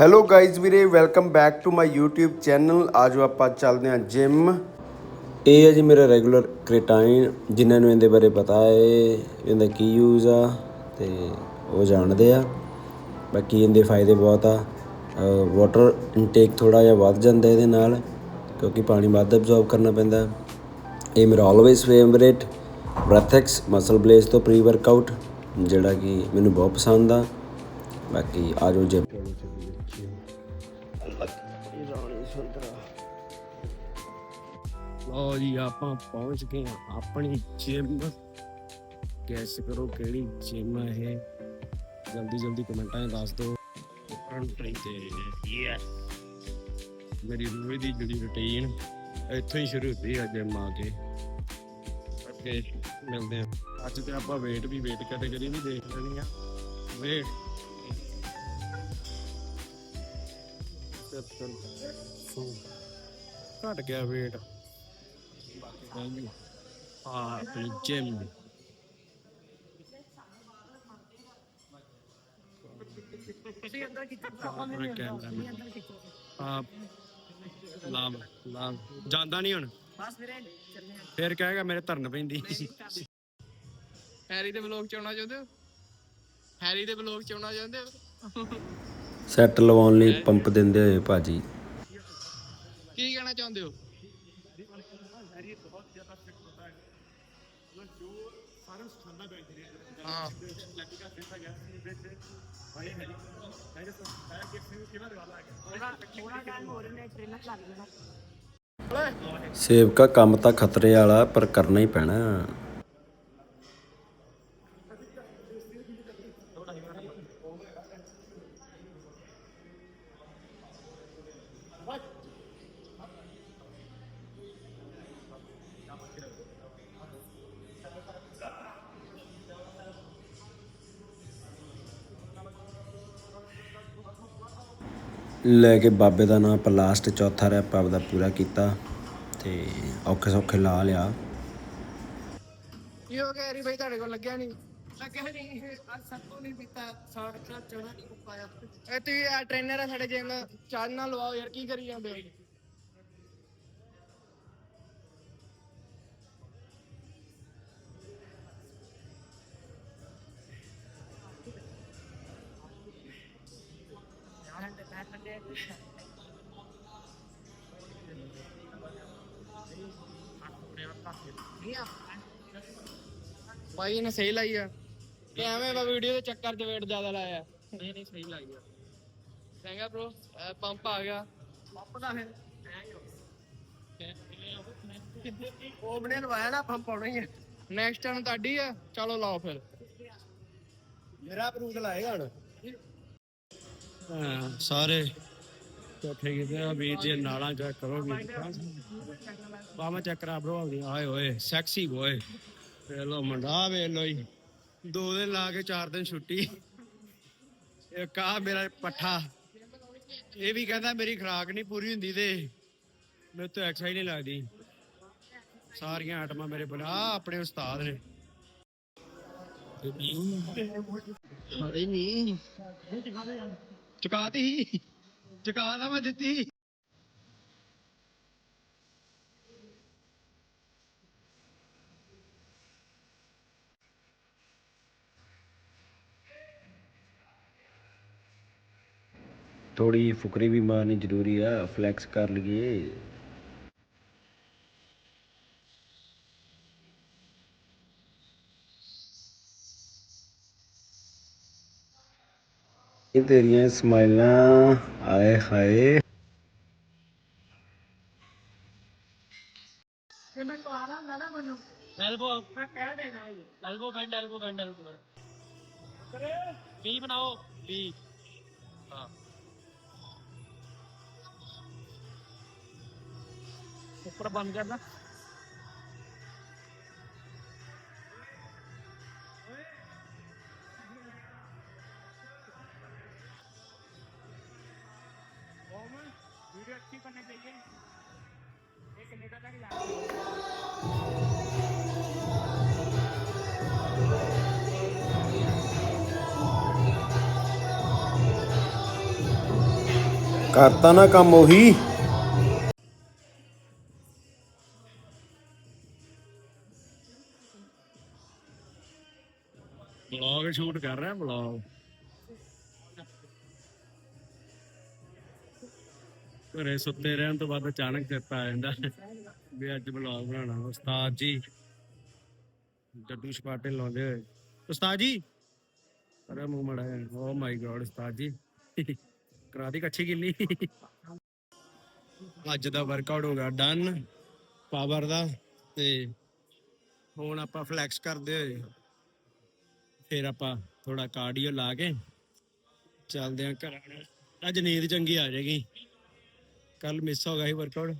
Hello guys ਵੀਰੇ welcome back to my YouTube channel ਆਜੋ ਆਪਾਂ ਚੱਲਦੇ ਹਾਂ ਜਿਮ ਇਹ ਹੈ ਜੀ ਮੇਰਾ ਰੈਗੂਲਰ ਕ੍ਰੇਟਾਈਨ ਜਿਨ੍ਹਾਂ ਨੂੰ ਇਹਦੇ ਬਾਰੇ ਪਤਾ ਹੈ, ਇਹਦਾ ਕੀ ਯੂਜ਼ ਆ, ਤੇ ਉਹ ਜਾਣਦੇ ਆ। ਬਾਕੀ ਇਹਦੇ ਫਾਇਦੇ ਬਹੁਤ ਆ। ਵਾਟਰ ਇਨਟੇਕ ਥੋੜਾ ਜਿਹਾ ਵੱਧ ਜਾਂਦਾ ਇਹਦੇ ਨਾਲ, ਕਿਉਂਕਿ ਪਾਣੀ ਵੱਧ ਅਬਜ਼ੌਰਬ ਕਰਨਾ ਪੈਂਦਾ। ਇਹ ਮੇਰਾ ਆਲਵੇਸ ਫੇਵਰੇਟ ਬ੍ਰੈਥੈਕਸ ਮਸਲ ਬਲੇਸ ਤੋਂ ਪ੍ਰੀ ਵਰਕਆਊਟ ਜਿਹੜਾ ਕਿ ਮੈਨੂੰ ਬਹੁਤ ਪਸੰਦ ਆ। ਬਾਕੀ ਆਜੋ ਜਿਮ ਲੋ ਜੀ ਆਪਾਂ ਪਹੁੰਚ ਗਏ ਹਾਂ ਆਪਣੀ ਜਿਮ ਗੈਸ ਕਰੋ ਕਿਹੜੀ ਜਿਮ ਹੈ ਜਲਦੀ ਜਲਦੀ ਕਮੈਂਟਾਂ 'ਚ ਦੱਸ ਦਿਓ। ਕੰਟਰੀ ਤੇ ਯੈਸ ਮੇਰੀ ਰੋਜ਼ ਦੀ ਜਿਹੜੀ ਰੁਟੀਨ ਇੱਥੋਂ ਹੀ ਸ਼ੁਰੂ ਹੁੰਦੀ ਅੱਜ ਜਿਮ ਆ ਕੇ। ਅੱਗੇ ਮਿਲਦੇ ਆ ਅੱਜ ਤੇ ਆਪਾਂ ਵੇਟ ਵੀ ਵੇਟ ਕੈਟਾਗਰੀ ਵੀ ਦੇਖ ਲੈਣੀ ਆ। ਵੇਟ ਘਟ ਗਿਆ weight ਲਾਮ ਜਾਂਦਾ ਨਹੀਂ ਹੁਣ? ਬਸ ਵੀਰੇ ਚੱਲੇ ਫਿਰ ਕਹੇਗਾ ਮੇਰੇ ਧਰਨ ਪੈਂਦੀ। ਹੈਰੀ ਦੇ ਵਲੌਗ ਚ ਆਉਣਾ ਚਾਹੁੰਦੇ ਹੋ? ਹੈਰੀ ਦੇ ਵਲੌਗ ਚ ਆਉਣਾ ਚਾਹੁੰਦੇ ਹੋ? ਸੈੱਟ ਲਵਾਉਣ ਲਈ ਪੰਪ ਦਿੰਦੇ ਹੋਏ ਭਾਜੀ। ਕੀ ਕਹਿਣਾ ਚਾਹੁੰਦੇ ਹੋ? ਹਾਂ। ਸੇਵਕਾ ਕੰਮ ਤਾਂ ਖਤਰੇ ਵਾਲਾ ਪਰ ਕਰਨਾ ਹੀ ਪੈਣਾ। ਲੈ ਕੇ ਬਾਬੇ ਦਾ ਨਾਮ ਆਪਾਂ ਲਾਸਟ ਚੌਥਾ ਰੈਪ ਆਪਦਾ ਪੂਰਾ ਕੀਤਾ ਤੇ ਔਖੇ ਸੌਖੇ ਲਾ ਲਿਆ। ਕੀ ਹੋ ਗਿਆ ਹੈਰੀ ਭਾਈ ਤੁਹਾਡੇ ਕੋਲ ਲੱਗਿਆ ਨਹੀਂ? ਲੱਗਿਆ ਨਹੀਂ। ਅੱਜ ਸਭ ਤੋਂ ਨਹੀਂ ਪੀਤਾ। ਸਾੜ ਕਾ ਚੜਾ ਨਹੀਂ ਪਾਇਆ। ਇਹ ਤੁਸੀਂ ਆ ਟ੍ਰੇਨਰ ਆ ਸਾਡੇ ਜਿਮ ਚਾਹ ਨਾ ਲਵਾਓ ਯਾਰ, ਕੀ ਕਰੀ ਜਾਂਦੇ? ਹੋ ਭਾਈ ਨੇ ਸਹੀ ਲਾਈ ਆ। ਕਿ ਐਵੇਂ ਬਾ ਵੀਡੀਓ ਦੇ ਚੱਕਰ 'ਚ ਵੇਟ ਜ਼ਿਆਦਾ ਲਾਇਆ। ਨਹੀਂ ਨਹੀਂ ਸਹੀ ਲਾਈ ਆ। ਬ్రో ਪੰਪ ਆ ਗਿਆ। ਪੰਪ ਦਾ ਫਿਰ ਉਹ ਬਣੇ ਲਵਾਇਆ ਨਾ ਪੰਪ ਆਉਣਾ ਹੀ ਹੈ ਨੈਕਸਟ ਟਰਨ ਤੁਹਾਡੀ ਆ ਚਲੋ ਲਾਓ ਫਿਰ। ਮੇਰਾ ਪ੍ਰੂਫ ਲਾਏਗਾ ਹੁਣ। ਸਾਰੇ ਇਕੱਠੇ ਕੀਤੇ ਆ, ਵੀਰ ਜੀ ਨਾਲਾਂ ਚੈੱਕ ਕਰੋ ਵੀਰ ਬਾਮਾ ਚੈੱਕ ਕਰਾ ਬ్రో ਆਏ ਓਏ ਸੈਕਸੀ ਬੋਏ ਵੇ ਲੋ ਮੁੰਡਾ ਵੇ ਲੋ ਜੀ। ਦੋ ਦਿਨ ਲਾ ਕੇ ਚਾਰ ਦਿਨ ਛੁੱਟੀ। ਇੱਕ ਆ ਮੇਰਾ ਪੱਠਾ। ਇਹ ਵੀ ਕਹਿੰਦਾ ਮੇਰੀ ਖੁਰਾਕ ਨਹੀਂ ਪੂਰੀ ਹੁੰਦੀ ਤੇ ਮੇਰੇ ਤੋਂ ਐਕਸਰਸਾਈਜ਼ ਨਹੀਂ ਲੱਗਦੀ। ਸਾਰੀਆਂ ਆਟਮਾਂ ਮੇਰੇ ਬਣਾ ਆਪਣੇ ਉਸਤਾਦ ਨੇ। ਅਰੇ ਨਹੀਂ ਚੁਕਾਤੀ ਚੁਕਾਦਾ ਮੈਂ ਦਿੱਤੀ। ਥੋੜੀ ਫੁਕਰੀ ਵੀ ਮਾਰਨੀ ਜ਼ਰੂਰੀ ਆ ਫਲੈਕਸ ਕਰ ਲਈਏ। ਇਹ ਤੇਰੀਆਂ ਸਮਾਈਲਾਂ ਆਏ ਹਾਏ। ਐਲਬੋ ਕਹਿ ਦੇਣਾ elbow band elbow band elbow ਵੀ ਬਣਾਓ। ਵੀ ਹਾਂ। ਉੱਪਰ ਬੰਦ ਕਰਨਾ। वीडियो अच्छी करनी चाहिए एक मीटर तक जा ਕਰਤਾ ਨਾ ਕੰਮ ਉਹੀ ਬਲੌਗ ਸ਼ੂਟ ਕਰ ਰਿਹਾ ਬਲੌਗ ਘਰੇ ਸੁੱਤੇ ਰਹਿਣ ਤੋਂ ਬਾਅਦ ਅਚਾਨਕ ਚੇਤਾ ਆ ਜਾਂਦਾ ਵੀ ਅੱਜ ਬਲੌਗ ਬਣਾਉਣਾ ਉਸਤਾਦ ਜੀ। ਡੱਡੂ ਛਪਾਟੇ ਲਾਉਂਦੇ ਹੋਏ। ਉਸਤਾਦ ਜੀ। ਅਰੇ ਮੂੰਹ ਮੜਾ ਓ ਮਾਈ ਗॉड ਉਸਤਾਦ ਜੀ। ਕਰਾ ਦੀ ਕੱਚੀ ਗਿੱਲੀ। ਅੱਜ ਦਾ ਵਰਕਆਊਟ ਹੋ ਗਿਆ ਡਨ ਪਾਵਰ ਦਾ ਤੇ ਹੁਣ ਆਪਾਂ ਫਲੈਕਸ ਕਰਦੇ ਹੋਏ। ਫਿਰ ਆਪਾਂ ਥੋੜਾ ਕਾਰਡੀਓ ਲਾ ਕੇ ਚੱਲਦੇ ਆ ਘਰਾਂ। ਨੂੰ ਅੱਜ ਨੀਂਦ ਚੰਗੀ ਆ ਜਾਏਗੀ। ਕੱਲ ਮਿਸ ਹੋ ਗਿਆ ਸੀ ਵਰਕਆਊਟ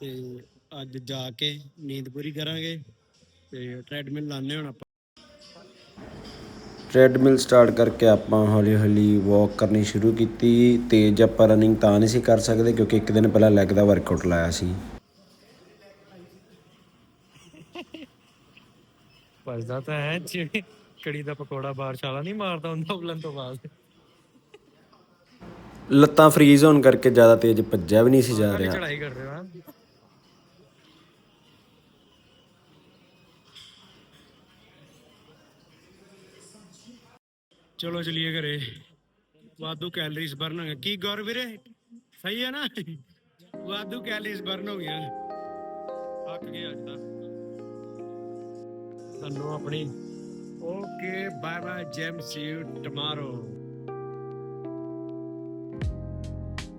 ਤੇ ਅੱਜ ਜਾ ਕੇ ਨੀਂਦ ਪੂਰੀ ਕਰਾਂਗੇ ਤੇ ਟ੍ਰੈਡਮਿਲ ਲਾਣੇ ਹੁਣ ਆਪਾਂ। ਟ੍ਰੈਡਮਿਲ ਸਟਾਰਟ ਕਰਕੇ ਆਪਾਂ ਹੌਲੀ ਹੌਲੀ ਵਾਕ ਕਰਨੀ ਸ਼ੁਰੂ ਕੀਤੀ। ਤੇਜ਼ ਆਪਾਂ ਰਨਿੰਗ ਤਾਂ ਨਹੀਂ ਸੀ ਕਰ ਸਕਦੇ ਕਿਉਂਕਿ ਇੱਕ ਦਿਨ ਪਹਿਲਾਂ ਲੈਗ ਦਾ ਵਰਕਆਊਟ ਲਾਇਆ ਸੀ। ਭੱਜਦਾ ਤਾਂ ਹੈ ਜਿਵੇਂ ਕੜੀ ਦਾ ਪਕੌੜਾ ਬਾਹਰ ਛਾਲਾ ਨਹੀਂ ਮਾਰਦਾ ਹੁੰਦਾ ਉਬਲਣ ਤੋਂ ਬਾਅਦ। ਲੱਤਾਂ ਫ੍ਰੀਜ਼ ਹੋਣ ਕਰਕੇ ਜ਼ਿਆਦਾ ਤੇਜ਼ ਭੱਜਿਆ ਵੀ ਨਹੀਂ ਸੀ ਜਾ ਰਿਹਾ। ਚੜਾਈ ਕਰ ਹਾਂ ਚਲੋ ਚਲੀਏ ਘਰੇ। ਵਾਧੂ ਕੈਲਰੀਜ਼ ਬਰਨ ਹੋ ਗਈਆਂ ਕੀ ਗੌਰ ਵੀਰੇ? ਸਹੀ ਹੈ ਨਾ? ਵਾਧੂ ਕੈਲਰੀਜ਼ ਬਰਨ ਹੋ ਗਈਆਂ। ਥੱਕ ਗਏ ਅੱਜ ਤਾਂ। ਤੁਹਾਨੂੰ ਆਪਣੀ। Okay bye bye jam see you tomorrow